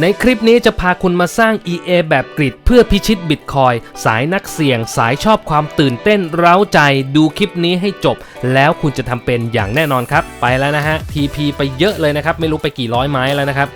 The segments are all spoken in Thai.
ในคลิปนี้จะพาคุณมาสร้าง EA แบบกริดเพื่อพิชิตบิตคอยสายนักเสี่ยง สายชอบความตื่นเต้นเร้าใจดูคลิปนี้ให้จบ แล้วคุณจะทำเป็นอย่างแน่นอนครับ ไปแล้วนะฮะ TP ไปเยอะเลยนะครับ ไม่รู้ไปกี่ร้อยไม้แล้วนะครับ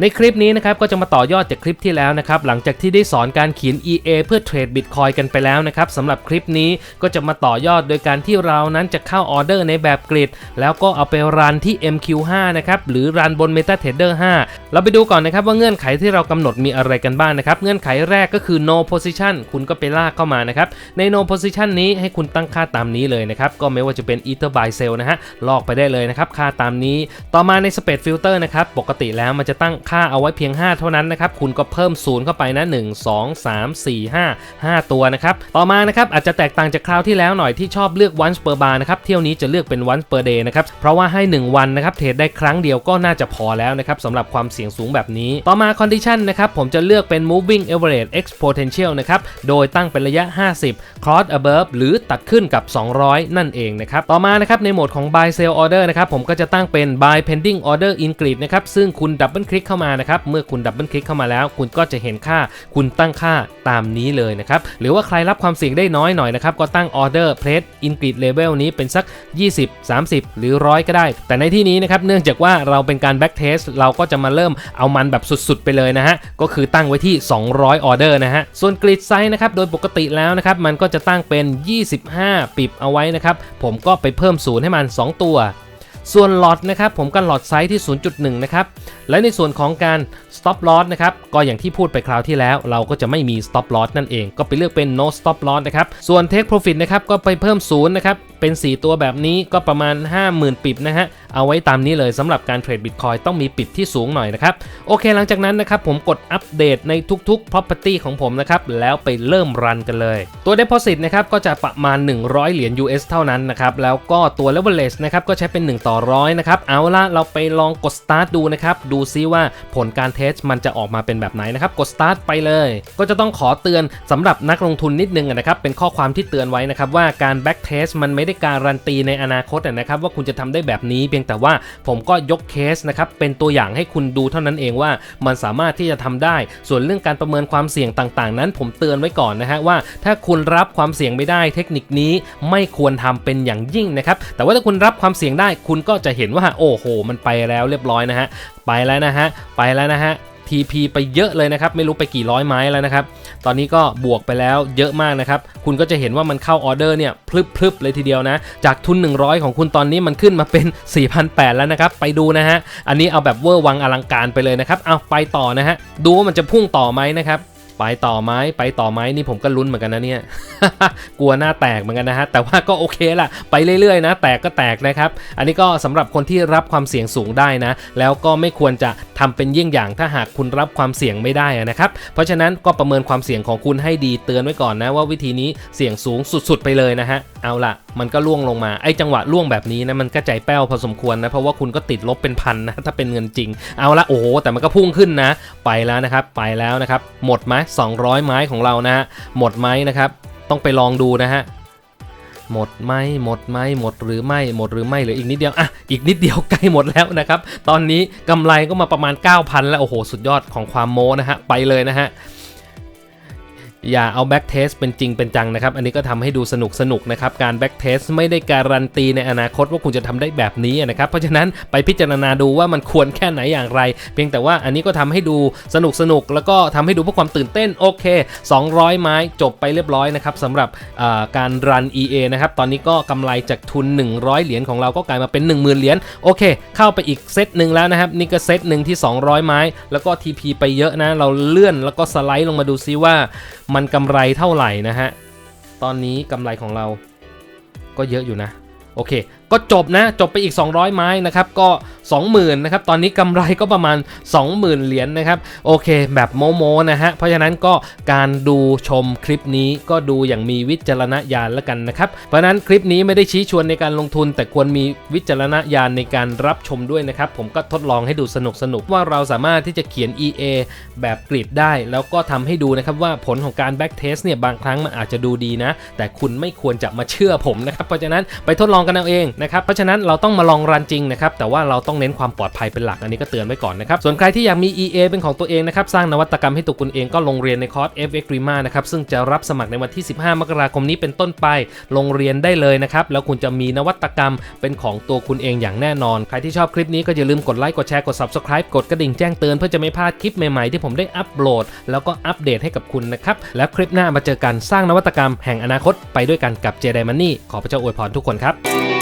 ในคลิปนี้นะครับก็จะมาต่อยอดจากคลิปที่แล้วนะครับหลังจากที่ได้สอนการเขียน EA เพื่อเทรดบิตคอยกันไปแล้วนะครับสำหรับคลิปนี้ก็จะมาต่อยอดโดยการที่เรานั้นจะเข้าออเดอร์ในแบบกริดแล้วก็เอาไปรันที่ MQ5 นะครับหรือรันบน MetaTrader 5 เราไปดูก่อนนะครับว่าเงื่อนไขที่เรากำหนดมีอะไรกันบ้างนะครับเงื่อนไขแรกก็คือ no position คุณก็ไปลากเข้ามานะครับใน no position นี้ให้คุณตั้งค่าตามนี้เลยนะครับก็ไม่ว่าจะเป็น ether buy sell นะฮะลอกไปได้เลยนะครับค่าตามนี้ ต่อมาใน speed filter นะครับปกติแล้วมันจะตั้งค่าเอาไว้เพียง 5 เท่านั้นนะครับคุณก็เพิ่มศูนย์เข้าไปนะ1 2 3 4 5 5 ตัวนะครับต่อมานะครับอาจจะแตกต่างจากคราวที่แล้วหน่อยที่ชอบเลือก once per bar นะครับเที่ยวนี้จะเลือกเป็น once per day นะครับเพราะว่าให้ 1 วันนะครับเทรดได้ครั้งเดียวก็น่าจะพอแล้วนะครับสำหรับความเสี่ยงสูงแบบนี้ ต่อมา condition นะครับผมจะเลือกเป็น moving average exponential นะครับโดยตั้งเป็นระยะ 50 cross above หรือตัดขึ้นกับ 200 นั่นเองนะครับต่อมานะครับในโหมดของ buy sell order นะครับผมก็จะตั้งเป็น buy pending order in grid นะครับซึ่งคุณดับเบิลคลิกเข้ามานะครับ เมื่อคุณดับเบิลคลิกเข้ามาแล้ว คุณก็จะเห็นค่าคุณตั้งค่าตามนี้เลยนะครับ หรือว่าใครรับความเสี่ยงได้น้อยหน่อยนะครับ ก็ตั้ง order place in grid level นี้เป็นสัก 20 30 หรือ100ก็ได้ แต่ในที่นี้นะครับ เนื่องจากว่าเราเป็นการ back test เราก็จะมาเริ่มเอามันแบบสุดๆ ไปเลยนะฮะ ก็คือตั้งไว้ที่ 200 order นะฮะ ส่วน grid size นะครับ โดยปกติแล้วนะครับ มันก็จะตั้งเป็น 25 ปิบเอาไว้นะครับ ผมก็ไปเพิ่มศูนย์ให้มัน 2 ตัว ส่วนหลอดนะครับผมกันหลอดไซส์ที่ 0.1 นะครับ และในส่วนของการ stop loss นะครับ ก็อย่างที่พูดไปคราวที่แล้ว เราก็จะไม่มี stop loss นั่นเอง ก็ไปเลือกเป็น no stop loss นะครับ ส่วน take profit นะครับ ก็ไปเพิ่มศูนย์นะครับ เป็น 4 ตัวแบบนี้ก็ประมาณ 50,000 ปิบนะฮะ เอาไว้ตามนี้เลยสำหรับการเทรดบิตคอยต้องมีปิดที่สูงหน่อยนะครับ โอเคหลังจากนั้นนะครับผมกดอัปเดตในทุกๆ property ของผมนะครับ แล้วไปเริ่มรันกันเลย ตัว deposit นะครับก็จะประมาณ 100 เหรียญ US เท่านั้นนะครับ แล้วก็ตัว leverage นะครับก็ใช้เป็น 1 ต่อร้อยนะครับ เอาละเราไปลองกด start ดูนะครับ ดูซิว่าผลการเทสมันจะออกมาเป็นแบบไหนนะครับ กด start ไปเลย ก็จะต้องขอเตือนสำหรับนักลงทุนนิดนึงนะครับ เป็นข้อความที่เตือนไว้นะครับว่าการ back test มันไม่ได้การันตีในอนาคตนะครับว่าคุณจะทำได้แบบนี้เพียงแต่ว่าผมก็ยกเคสนะครับเป็นตัวอย่างให้คุณดูเท่านั้นเองว่ามันสามารถที่จะทำได้ ส่วนเรื่องการประเมินความเสี่ยงต่างๆ นั้น ผมเตือนไว้ก่อนนะฮะว่า ถ้าคุณรับความเสี่ยงไม่ได้เทคนิคนี้ไม่ควรทำเป็นอย่างยิ่งนะครับแต่ว่าถ้าคุณรับความเสี่ยงได้คุณก็จะเห็นว่าโอ้โห มันไปแล้วเรียบร้อยนะฮะไปแล้วนะฮะไปแล้วนะฮะ TP ไปเยอะเลยนะครับ ไม่รู้ไปกี่ร้อยไม้แล้วนะครับ ตอนนี้ก็บวกไปแล้วเยอะมากนะครับ คุณก็จะเห็นว่ามันเข้าออเดอร์เนี่ยพลึบๆเลยทีเดียวนะ จากทุน 100 ของคุณตอนนี้มันขึ้นมาเป็น 4,800 แล้วนะครับ ไปดูนะฮะ อันนี้เอาแบบเวอร์วังอลังการไปเลยนะครับ เอาไปต่อนะฮะ ดูว่ามันจะพุ่งต่อไหมนะครับไปต่อไหมไปต่อไหมนี่ผมก็ลุ้นเหมือนกันนะเนี่ย กลัวหน้าแตกเหมือนกันนะฮะแต่ว่าก็โอเคล่ะ ไปเรื่อยๆนะ แตกก็แตกนะครับ อันนี้ก็สำหรับคนที่รับความเสี่ยงสูงได้นะ แล้วก็ไม่ควรจะทำเป็นเยี่ยงอย่างถ้าหากคุณรับความเสี่ยงไม่ได้นะครับ เพราะฉะนั้นก็ประเมินความเสี่ยงของคุณให้ดีเตือนไว้ก่อนนะว่าวิธีนี้เสี่ยงสูงสุดๆไปเลยนะฮะ เอาละมันก็ล่วงลงมา ไอ้จังหวะล่วงแบบนี้นะมันก็ใจแป้วพอสมควรนะ เพราะว่าคุณก็ติดลบเป็นพันนะถ้าเป็นเงินจริง เอาละโอ้โห แต่มันก็พุ่งขึ้นนะ ไปแล้วนะครับ ไปแล้วนะครับ หมดไหม200 ไม้ของเรานะฮะ หมดไหมนะครับ ต้องไปลองดูนะฮะ หมดไหมหมดไหมหมดหรือไม่หมดหรือไม่เหลืออีกนิดเดียวอะอีกนิดเดียวใกล้หมดแล้วนะครับตอนนี้กำไรก็มาประมาณ 9,000 แล้วโอ้โหสุดยอดของความโมนะฮะไปเลยนะฮะ อย่าเอาแบ็กเทสเป็นจริงเป็นจังนะครับ อันนี้ก็ทำให้ดูสนุกสนุกนะครับ การแบ็กเทสไม่ได้การันตีในอนาคตว่าคุณจะทำได้แบบนี้นะครับ เพราะฉะนั้นไปพิจารณาดูว่ามันควรแค่ไหนอย่างไร เพียงแต่ว่าอันนี้ก็ทำให้ดูสนุกสนุกแล้วก็ทำให้ดูเพื่อความตื่นเต้นโอเค 200 ไม้จบไปเรียบร้อยนะครับสำหรับการรัน EA นะครับ ตอนนี้ก็กำไรจากทุน 100 เหรียญของเราก็กลายมาเป็น 10,000 เหรียญโอเค เข้าไปอีกเซตหนึ่งแล้วนะครับนี่ก็เซตหนึ่งที่ 200 ไม้ แล้วก็ TP ไปเยอะนะเราเลื่อนแล้วก็สไลด์ลงมาดูซิว่ามันกำไรเท่าไหร่นะฮะ ตอนนี้กำไรของเราก็เยอะอยู่นะ โอเคก็จบนะจบไปอีก 200 ไม้นะครับก็ 20,000นะครับตอนนี้กำไรก็ประมาณ 20,000 เหรียญนะครับโอเค แบบโมโมนะฮะเพราะฉะนั้นก็การดูชมคลิปนี้ก็ดูอย่างมีวิจารณญาณล้วกันนะครับเพราะฉะนั้นคลิปนี้ไม่ได้ชี้ชวนในการลงทุน แต่ควรมีวิจารณญาณในการรับชมด้วยนะครับผมก็ทดลองให้ดูสนุกสนุกว่าเราสามารถที่จะเขียน EA แบบกริดได้ แล้วก็ทำให้ดูนะครับว่าผลของการ back test เนี่ยบางครั้งมันอาจจะดูดีนะ แต่คุณไม่ควรจะมาเชื่อผมนะครับเพราะฉะนั้นไปทดลองกันเอาเองนะครับ เพราะฉะนั้นเราต้องมาลองรันจริงนะครับ แต่ว่าเราต้องเน้นความปลอดภัยเป็นหลัก อันนี้ก็เตือนไว้ก่อนนะครับ ส่วนใครที่อยากมี EA เป็นของตัวเองนะครับ สร้างนวัตกรรมให้ตัวคุณเองก็ลงเรียนในคอร์ส FX Rima นะครับ ซึ่งจะรับสมัครในวันที่ 15 มกราคมนี้เป็นต้นไป ลงเรียนได้เลยนะครับ แล้วคุณจะมีนวัตกรรมเป็นของตัวคุณเองอย่างแน่นอน ใครที่ชอบคลิปนี้ก็อย่าลืมกดไลค์ กดแชร์ กด Subscribe กดกระดิ่งแจ้งเตือนเพื่อจะไม่พลาดคลิปใหม่ๆที่ผมได้อัปโหลด แล้วก็อัปเดตให้กับคุณนะครับ แล้วคลิปหน้ามาเจอกันสร้างนวัตกรรมแห่งอนาคตไปด้วยกันกับ j d i m o n y ขอพระเจ้าอวยพรทุกคนครับ